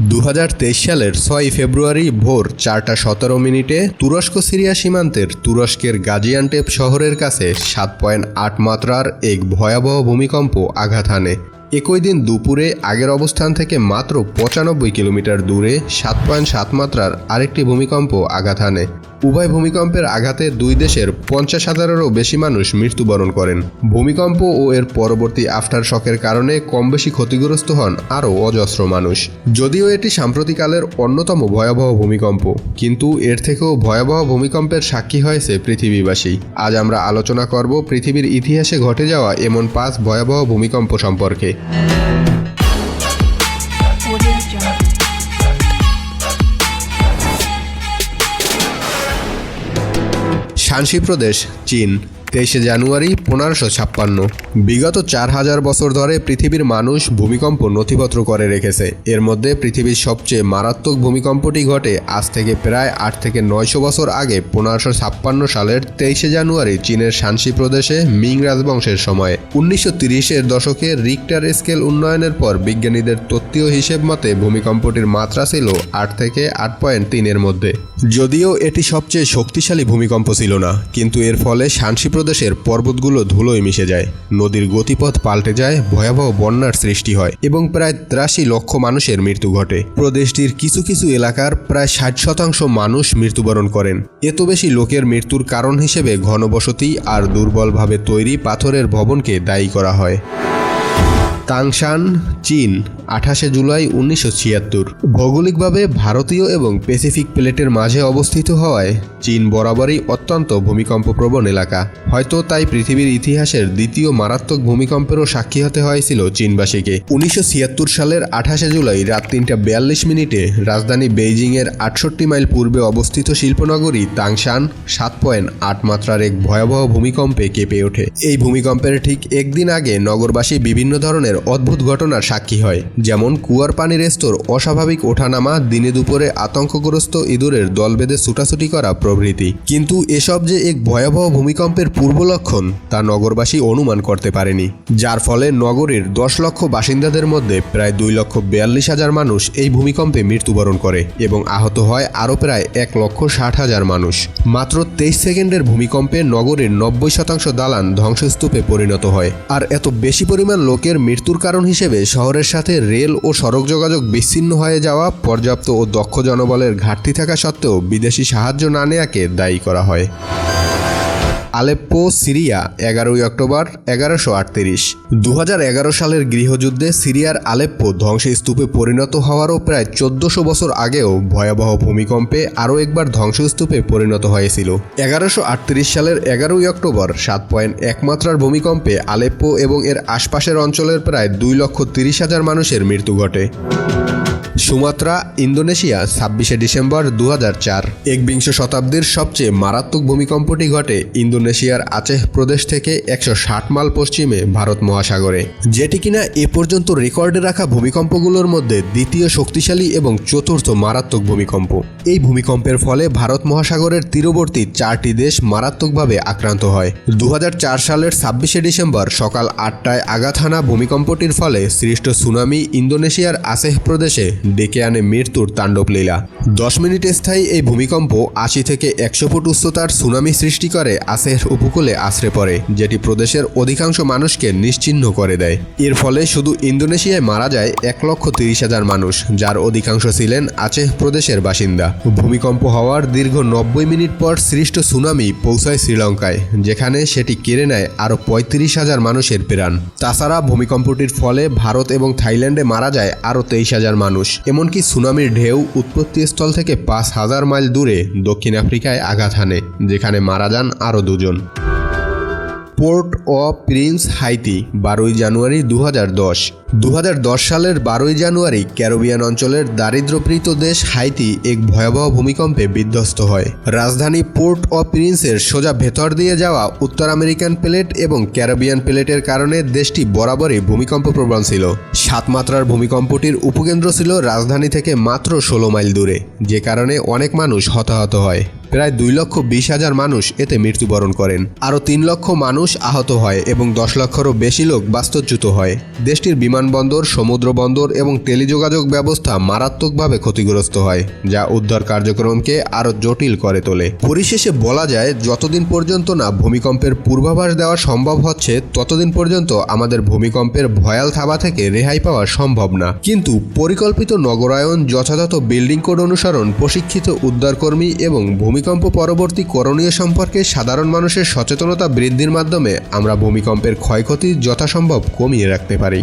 দু হাজার তেইশ সালের ছয় ফেব্রুয়ারি ভোর চারটা সতেরো মিনিটে তুরস্ক সিরিয়া সীমান্তের তুরস্কের গাজিয়ানটেপ শহরের কাছে সাত পয়েন্ট আট মাত্রার এক ভয়াবহ ভূমিকম্প আঘাত হানে। একই দিন দুপুরে আগের অবস্থান থেকে মাত্র পঁচানব্বই কিলোমিটার দূরে সাত পয়েন্ট সাত মাত্রার আরেকটি ভূমিকম্প আঘাত হানে। উভয় ভূমিকম্পের আঘাতে দুই দেশের পঞ্চাশ হাজারেরও বেশি মানুষ মৃত্যুবরণ করেন। ভূমিকম্প ও এর পরবর্তী আফটার শকের কারণে কম বেশি ক্ষতিগ্রস্ত হন আরও অজস্র মানুষ। যদিও এটি সাম্প্রতিকালের অন্যতম ভয়াবহ ভূমিকম্প, কিন্তু এর থেকেও ভয়াবহ ভূমিকম্পের সাক্ষী হয়েছে পৃথিবীবাসী। আজ আমরা আলোচনা করব পৃথিবীর ইতিহাসে ঘটে যাওয়া এমন পাঁচ ভয়াবহ ভূমিকম্প সম্পর্কে। শানসি প্রদেশ চীন। তেইশে জানুয়ারি পনেরোশো ছাপ্পান্ন। বিগত চার হাজার বছর ধরে পৃথিবীর মানুষ ভূমিকম্প নথিপত্র করে রেখেছে। এর মধ্যে পৃথিবীর সবচেয়ে মারাত্মক ভূমিকম্পটি ঘটে আজ থেকে প্রায় আট থেকে নয়শো বছর আগে পনেরোশো ছাপ্পান্ন সালের তেইশে জানুয়ারি চীনের শানসি প্রদেশে মিং রাজবংশের সময়। উনিশশো তিরিশের দশকে রিক্টার স্কেল উন্নয়নের পর বিজ্ঞানীদের তত্ত্বীয় হিসেব মতে ভূমিকম্পটির মাত্রা ছিল আট থেকে আট পয়েন্ট তিনের মধ্যে। যদিও এটি সবচেয়ে শক্তিশালী ভূমিকম্প ছিল না, কিন্তু এর ফলে শানসি প্রদেশের পর্বতগুলো ধুলোয় মিশে যায়। নদীর গতিপথ পাল্টে যায়, ভয়াবহ বন্যার সৃষ্টি হয় এবং প্রায় ত্রাশি লক্ষ মানুষের মৃত্যু ঘটে। প্রদেশটির কিছু কিছু এলাকার প্রায় ষাট শতাংশ মানুষ মৃত্যুবরণ করেন। এত বেশি লোকের মৃত্যুর কারণ হিসেবে ঘনবসতি আর দুর্বলভাবে তৈরি পাথরের ভবনকে দায়ী করা হয়। তাংশান, চীন, আঠাশে জুলাই উনিশশো ছিয়াত্তর। ভৌগোলিকভাবে ভারতীয় এবং প্যাসিফিক প্লেটের মাঝে অবস্থিত হওয়ায় চীন বরাবরই অত্যন্ত ভূমিকম্পপ্রবণ এলাকা। হয়তো তাই পৃথিবীর ইতিহাসের দ্বিতীয় মারাত্মক ভূমিকম্পেরও সাক্ষী হতে হয়েছিল চীনবাসীকে। উনিশশো ছিয়াত্তর সালের আঠাশে জুলাই রাত তিনটা বিয়াল্লিশ মিনিটে রাজধানী বেইজিংয়ের আটষট্টি মাইল পূর্বে অবস্থিত শিল্পনগরী তাংশান সাত পয়েন্ট আট মাত্রার এক ভয়াবহ ভূমিকম্পে কেঁপে ওঠে। এই ভূমিকম্পের ঠিক একদিন আগে নগরবাসী বিভিন্ন ধরনের অদ্ভুত ঘটনার সাক্ষী হয়। যেমন, কুয়ার পানির স্তর অস্বাভাবিক ওঠানামা, দিনে দুপুরে আতঙ্কগ্রস্ত ইঁদুরের দল বেঁধে ছুটাছুটি করা প্রভৃতি। কিন্তু এসব যে এক ভয়াবহ ভূমিকম্পের পূর্ব লক্ষণ, তা নগরবাসী অনুমান করতে পারেনি। যার ফলে নগরীর দশ লক্ষ বাসিন্দাদের মধ্যে প্রায় দুই লক্ষ বিয়াল্লিশ হাজার মানুষ এই ভূমিকম্পে মৃত্যুবরণ করে এবং আহত হয় আরও প্রায় এক লক্ষ ষাট হাজার মানুষ। মাত্র তেইশ সেকেন্ডের ভূমিকম্পে নগরীর নব্বই শতাংশ দালান ধ্বংসস্তূপে পরিণত হয়। আর এত বেশি পরিমাণ লোকের মৃত্যুর কারণ হিসেবে শহরের সাথে রেল ও সড়ক যোগাযোগ বিচ্ছিন্ন হয়ে যাওয়া, পর্যাপ্ত ও দক্ষ জনবলের ঘাটতি থাকা সত্ত্বেও বিদেশি সাহায্য না নেয়াকে দায়ী করা হয়। আলেপ্পো, সিরিয়া, এগারোই অক্টোবর, এগারোশো আটত্রিশ। দু সালের গৃহযুদ্ধে সিরিয়ার আলেপ্পো ধ্বংসস্তূপে পরিণত হওয়ারও প্রায় চোদ্দশো বছর আগেও ভয়াবহ ভূমিকম্পে আরও একবার ধ্বংসস্তূপে পরিণত হয়েছিল। এগারোশো আটত্রিশ সালের এগারোই অক্টোবর, সাত পয়েন্ট একমাত্রার ভূমিকম্পে আলেপ্পো এবং এর আশপাশের অঞ্চলের প্রায় দুই লক্ষ তিরিশ হাজার মানুষের মৃত্যু ঘটে। সুমাত্রা, ইন্দোনেশিয়া, ছাব্বিশে ডিসেম্বর দু একবিংশ শতাব্দীর সবচেয়ে মারাত্মক ভূমিকম্পটি ঘটে ইন্দোনেশিয়ার আচেহ প্রদেশ থেকে একশো ষাট মাইল পশ্চিমে ভারত মহাসাগরে। যেটি কিনা এ পর্যন্ত রেকর্ডে রাখা ভূমিকম্পগুলোর মধ্যে দ্বিতীয় শক্তিশালী এবং চতুর্থ মারাত্মক ভূমিকম্প। এই ভূমিকম্পের ফলে ভারত মহাসাগরের তীরবর্তী চারটি দেশ মারাত্মকভাবে আক্রান্ত হয়। দু হাজার চার সালের ছাব্বিশে ডিসেম্বর সকাল আটটায় আগাথানা ভূমিকম্পটির ফলে সৃষ্ট সুনামি ইন্দোনেশিয়ার আসেহ প্রদেশে ডেকে আনে মৃত্যুর তাণ্ডব লীলা দশ মিনিট স্থায়ী এই ভূমিকম্প আশি থেকে একশো ফুট উচ্চতার সুনামি সৃষ্টি করে আসেহ উপকূলে আশ্রে পড়ে, যেটি প্রদেশের অধিকাংশ মানুষকে নিশ্চিহ্ন করে দেয়। এর ফলে শুধু ইন্দোনেশিয়ায় মারা যায় এক লক্ষ তিরিশ হাজার মানুষ, যার অধিকাংশ ছিলেন আচেহ প্রদেশের বাসিন্দা। ভূমিকম্প হওয়ার দীর্ঘ নব্বই মিনিট পর সৃষ্ট সুনামি পৌঁছায় শ্রীলঙ্কায়, যেখানে সেটি কেড়ে নেয় আরও পঁয়ত্রিশ হাজার মানুষের প্রাণ। তাছাড়া ভূমিকম্পটির ফলে ভারত এবং থাইল্যান্ডে মারা যায় আরও তেইশ হাজার মানুষ। এমনকি সুনামির ঢেউ উৎপত্তিস্থল থেকে পাঁচ হাজার মাইল দূরে দক্ষিণ আফ্রিকায় আঘাত হানে, যেখানে মারা যান আরও দুজন। পোর্ট অফ প্রিন্স হাইতি, বারোই জানুয়ারি দু হাজার দশ দু সালের বারোই জানুয়ারি ক্যারোবিয়ান অঞ্চলের দারিদ্রপ্রীত দেশ হাইতি এক ভয়াবহ ভূমিকম্পে বিধ্বস্ত হয়। রাজধানী পোর্ট অফ প্রিন্সের সোজা ভেতর দিয়ে যাওয়া উত্তর আমেরিকান প্লেট এবং ক্যারোবিয়ান প্লেটের কারণে দেশটি বরাবরই ভূমিকম্প প্রবণ ছিল। সাত মাত্রার ভূমিকম্পটির উপকেন্দ্র ছিল রাজধানী থেকে মাত্র ষোলো মাইল দূরে, যে কারণে অনেক মানুষ হতাহত হয়। প্রায় দুই লক্ষ বিশ হাজার মানুষ এতে মৃত্যুবরণ করেন। আরও তিন লক্ষ মানুষ আহত হয় এবং দশ লক্ষেরও বেশি লোক বাস্তুচ্যুত হয়। দেশটির বিমানবন্দর সমুদ্র বন্দর এবং টেলিযোগাযোগ ব্যবস্থা মারাত্মকভাবে ক্ষতিগ্রস্ত হয়, যা উদ্ধার কার্যক্রমকে আরও জটিল করে তোলে। পরিশেষে বলা যায়, যতদিন পর্যন্ত না ভূমিকম্পের পূর্বাভাস দেওয়া সম্ভব হচ্ছে, ততদিন পর্যন্ত আমাদের ভূমিকম্পের ভয়াল থাবা থেকে রেহাই পাওয়া সম্ভব না। কিন্তু পরিকল্পিত নগরায়ন, যথাযথ বিল্ডিং কোড অনুসরণ, প্রশিক্ষিত উদ্ধারকর্মী এবং ভূমিকম্প পরবর্তী করণীয় সম্পর্কে সাধারণ মানুষের সচেতনতা বৃদ্ধির মাধ্যমে আমরা ভূমিকম্পের ক্ষয়ক্ষতি যথাসম্ভব কমিয়ে রাখতে পারি।